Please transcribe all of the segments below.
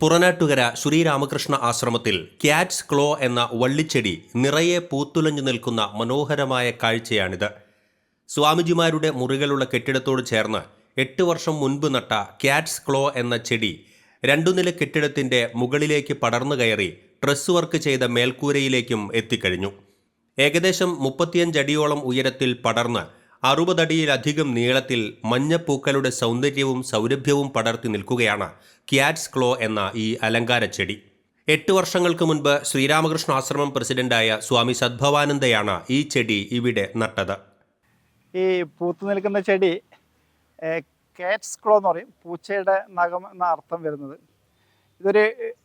പുറനാട്ടുകര ശ്രീരാമകൃഷ്ണ ആശ്രമത്തിൽ ക്യാറ്റ്സ് ക്ലോ എന്ന വള്ളിച്ചെടി നിറയെ പൂത്തുലഞ്ഞു നിൽക്കുന്ന മനോഹരമായ കാഴ്ചയാണിത്. സ്വാമിജിമാരുടെ മുറികളുള്ള കെട്ടിടത്തോട് ചേർന്ന് എട്ട് വർഷം മുൻപ് നട്ട ക്യാറ്റ്സ് ക്ലോ എന്ന ചെടി രണ്ടു നില കെട്ടിടത്തിന്റെ മുകളിലേക്ക് പടർന്നു കയറി ഡ്രസ് വർക്ക് ചെയ്ത മേൽക്കൂരയിലേക്കും എത്തിക്കഴിഞ്ഞു. ഏകദേശം മുപ്പത്തിയഞ്ചടിയോളം ഉയരത്തിൽ പടർന്ന് അറുപതടിയിലധികം നീളത്തിൽ മഞ്ഞപ്പൂക്കളുടെ സൗന്ദര്യവും സൗരഭ്യവും പടർത്തി നിൽക്കുകയാണ് ക്യാറ്റ്സ് ക്ലോ എന്ന ഈ അലങ്കാര ചെടി. എട്ട് വർഷങ്ങൾക്ക് മുൻപ് ശ്രീരാമകൃഷ്ണ ആശ്രമം പ്രസിഡന്റായ സ്വാമി സദ്ഭവാനന്ദയാണ് ഈ ചെടി ഇവിടെ നട്ടത്. ഈ പൂത്തു നിൽക്കുന്ന ചെടി കാറ്റ്സ് ക്ലോ എന്ന് പറയും പൂച്ചയുടെ നഖം എന്ന അർത്ഥം വരുന്നത്. ഇതൊരു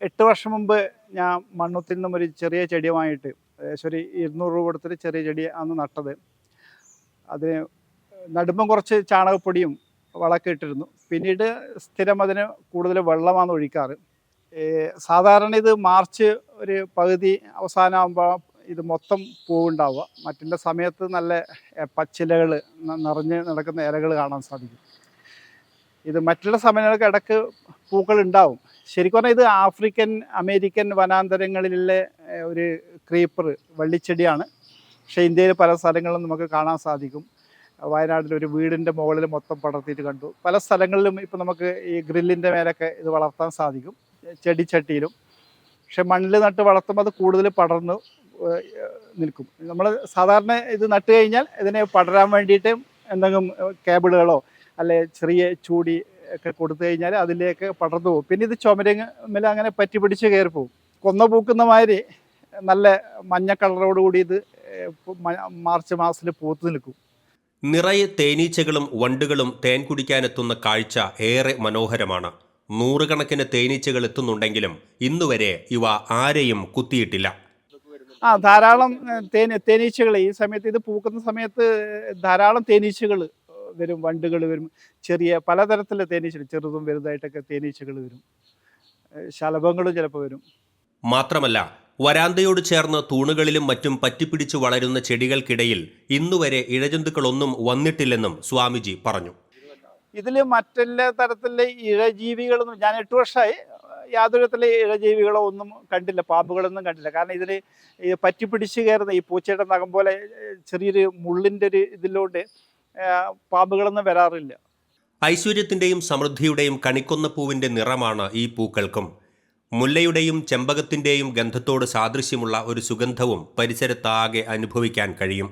എട്ട് വർഷം മുമ്പ് ഞാൻ മണ്ണുത്തിൽ നിന്നും ഒരു ചെറിയ ചെടിയുമായിട്ട് ഏകദേശം ഒരു ഇരുന്നൂറ് രൂപ കൊടുത്തൊരു ചെറിയ ചെടി അന്ന് നട്ടത്. അതിന് നടുമ്പം കുറച്ച് ചാണകപ്പൊടിയും വളമൊക്കെ ഇട്ടിരുന്നു. പിന്നീട് സ്ഥിരം അതിന് കൂടുതൽ വെള്ളമാണ് ഒഴിക്കാറ്. സാധാരണ ഇത് മാർച്ച് ഒരു പകുതി അവസാനമാകുമ്പോൾ ഇത് മൊത്തം പൂവുണ്ടാവുക. മറ്റുള്ള സമയത്ത് നല്ല പച്ചിലകൾ നിറഞ്ഞ് നടക്കുന്ന ഇലകൾ കാണാൻ സാധിക്കും. ഇത് മറ്റുള്ള സമയങ്ങൾക്ക് ഇടയ്ക്ക് പൂക്കൾ ഉണ്ടാവും. ശരിക്കും പറഞ്ഞാൽ ഇത് ആഫ്രിക്കൻ അമേരിക്കൻ വനാന്തരങ്ങളിലെ ഒരു ക്രീപ്പർ വള്ളിച്ചെടിയാണ്. പക്ഷേ ഇന്ത്യയിൽ പല സ്ഥലങ്ങളിലും നമുക്ക് കാണാൻ സാധിക്കും. വയനാട്ടിൽ ഒരു വീടിന്റെ മുകളിൽ മൊത്തം പടർത്തിയിട്ട് കണ്ടു. പല സ്ഥലങ്ങളിലും ഇപ്പം നമുക്ക് ഈ ഗ്രില്ലിന്റെ മേലൊക്കെ ഇത് വളർത്താൻ സാധിക്കും. ചെടിച്ചട്ടിയിലും. പക്ഷെ മണ്ണിൽ നട്ട് വളർത്തുമ്പോൾ അത് കൂടുതൽ പടർന്ന് നിൽക്കും. നമ്മൾ സാധാരണ ഇത് നട്ട് കഴിഞ്ഞാൽ ഇതിനെ പടരാൻ വേണ്ടിയിട്ട് എന്തെങ്കിലും കേബിളുകളോ അല്ലെ ചെറിയ ചൂടി ഒക്കെ കൊടുത്തു കഴിഞ്ഞാൽ അതിലേക്ക് പടർന്നു പോകും. പിന്നെ ഇത് ചുമരങ്ങ അങ്ങനെ പറ്റി പിടിച്ച് കയറി പോകും കൊന്ന പൂക്കുന്ന മാതിരി നല്ല മഞ്ഞ കളറോടുകൂടി ഇത് മാർച്ച് മാസത്തിൽ പൂത്ത് നിൽക്കും. നിറയെ തേനീച്ചകളും വണ്ടുകളും തേൻ കുടിക്കാനെത്തുന്ന കാഴ്ച ഏറെ മനോഹരമാണ്. നൂറുകണക്കിന് തേനീച്ചകൾ എത്തുന്നുണ്ടെങ്കിലും ഇന്നുവരെ ഇവ ആരെയും കുത്തിയിട്ടില്ല. ആ ധാരാളം തേന തേനീച്ചകൾ. ഈ സമയത്ത് ഇത് പൂക്കുന്ന സമയത്ത് ധാരാളം തേനീച്ചകൾ വരും. വണ്ടുകൾ വരും. ചെറിയ പലതരത്തിലുള്ള തേനീച്ചകൾ ചെറുതും വലുതായിട്ടൊക്കെ തേനീച്ചകൾ വരും. ശലഭങ്ങളും ചിലപ്പോൾ വരും. മാത്രമല്ല വരാന്തയോട് ചേർന്ന് തൂണുകളിലും മറ്റും പറ്റിപ്പിടിച്ചു വളരുന്ന ചെടികൾക്കിടയിൽ ഇന്നുവരെ ഇഴജന്തുക്കളൊന്നും വന്നിട്ടില്ലെന്നും സ്വാമിജി പറഞ്ഞു. ഇതിൽ മറ്റെല്ലാ തരത്തിലെ ഇഴജീവികളൊന്നും ഞാൻ എട്ട് വർഷമായി യാതൊരു തരത്തിലെ ഇഴജീവികളോ ഒന്നും കണ്ടില്ല പാമ്പുകളൊന്നും കണ്ടില്ല. കാരണം ഇതിൽ പറ്റിപ്പിടിച്ച് കയറുന്ന ഈ പൂച്ചയുടെ നഖം പോലെ ചെറിയൊരു മുള്ളിന്റെ ഒരു ഇതിലോട്ട് പാമ്പുകളൊന്നും വരാറില്ല. ഐശ്വര്യത്തിന്റെയും സമൃദ്ധിയുടെയും കണിക്കൊന്ന പൂവിന്റെ നിറമാണ് ഈ പൂക്കൾക്കും. മുല്ലയുടെയും ചെമ്പകത്തിന്റെയും ഗന്ധത്തോട് സാദൃശ്യമുള്ള ഒരു സുഗന്ധവും പരിസരത്താകെ അനുഭവിക്കാൻ കഴിയും.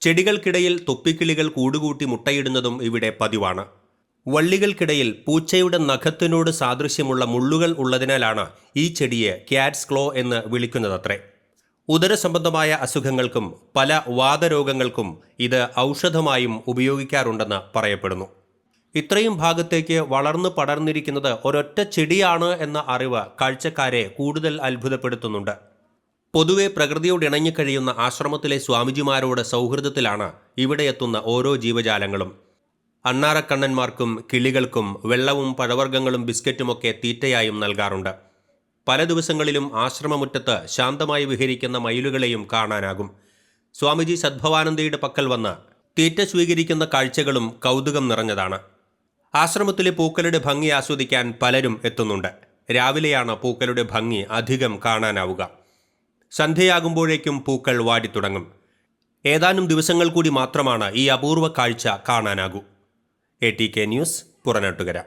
ചെടികൾക്കിടയിൽ തൊപ്പിക്കിളികൾ കൂടുകൂട്ടി മുട്ടയിടുന്നതും ഇവിടെ പതിവാണ്. വള്ളികൾക്കിടയിൽ പൂച്ചയുടെ നഖത്തിനോട് സാദൃശ്യമുള്ള മുള്ളുകൾ ഉള്ളതിനാലാണ് ഈ ചെടിയെ ക്യാറ്റ്സ് ക്ലോ എന്ന് വിളിക്കുന്നതത്രേ. ഉദരസംബന്ധമായ അസുഖങ്ങൾക്കും പല വാദരോഗങ്ങൾക്കും ഇത് ഔഷധമായും ഉപയോഗിക്കാറുണ്ടെന്ന് പറയപ്പെടുന്നു. ഇത്രയും ഭാഗത്തേക്ക് വളർന്നു പടർന്നിരിക്കുന്നത് ഒരൊറ്റ ചെടിയാണ് എന്ന അറിവ് കാഴ്ചക്കാരെ കൂടുതൽ അത്ഭുതപ്പെടുത്തുന്നുണ്ട്. പൊതുവെ പ്രകൃതിയോട് ഇണങ്ങിക്കഴിയുന്ന ആശ്രമത്തിലെ സ്വാമിജിമാരോട് സൗഹൃദത്തിലാണ് ഇവിടെ എത്തുന്ന ഓരോ ജീവജാലങ്ങളും. അണ്ണാറക്കണ്ണന്മാർക്കും കിളികൾക്കും വെള്ളവും പഴവർഗങ്ങളും ബിസ്ക്കറ്റുമൊക്കെ തീറ്റയായും നൽകാറുണ്ട്. പല ദിവസങ്ങളിലും ആശ്രമമുറ്റത്ത് ശാന്തമായി വിഹരിക്കുന്ന മയിലുകളെയും കാണാനാകും. സ്വാമിജി സദ്ഭവാനന്ദയുടെ പക്കൽ വന്ന് തീറ്റ സ്വീകരിക്കുന്ന കാഴ്ചകളും കൗതുകം നിറഞ്ഞതാണ്. ആശ്രമത്തിലെ പൂക്കളുടെ ഭംഗി ആസ്വദിക്കാൻ പലരും എത്തുന്നുണ്ട്. രാവിലെയാണ് പൂക്കളുടെ ഭംഗി അധികം കാണാനാവുക. സന്ധ്യയാകുമ്പോഴേക്കും പൂക്കൾ വാടിത്തുടങ്ങും. ഏതാനും ദിവസങ്ങൾ കൂടി മാത്രമാണ് ഈ അപൂർവ കാഴ്ച കാണാനാകൂ. A T K news Puranattukara.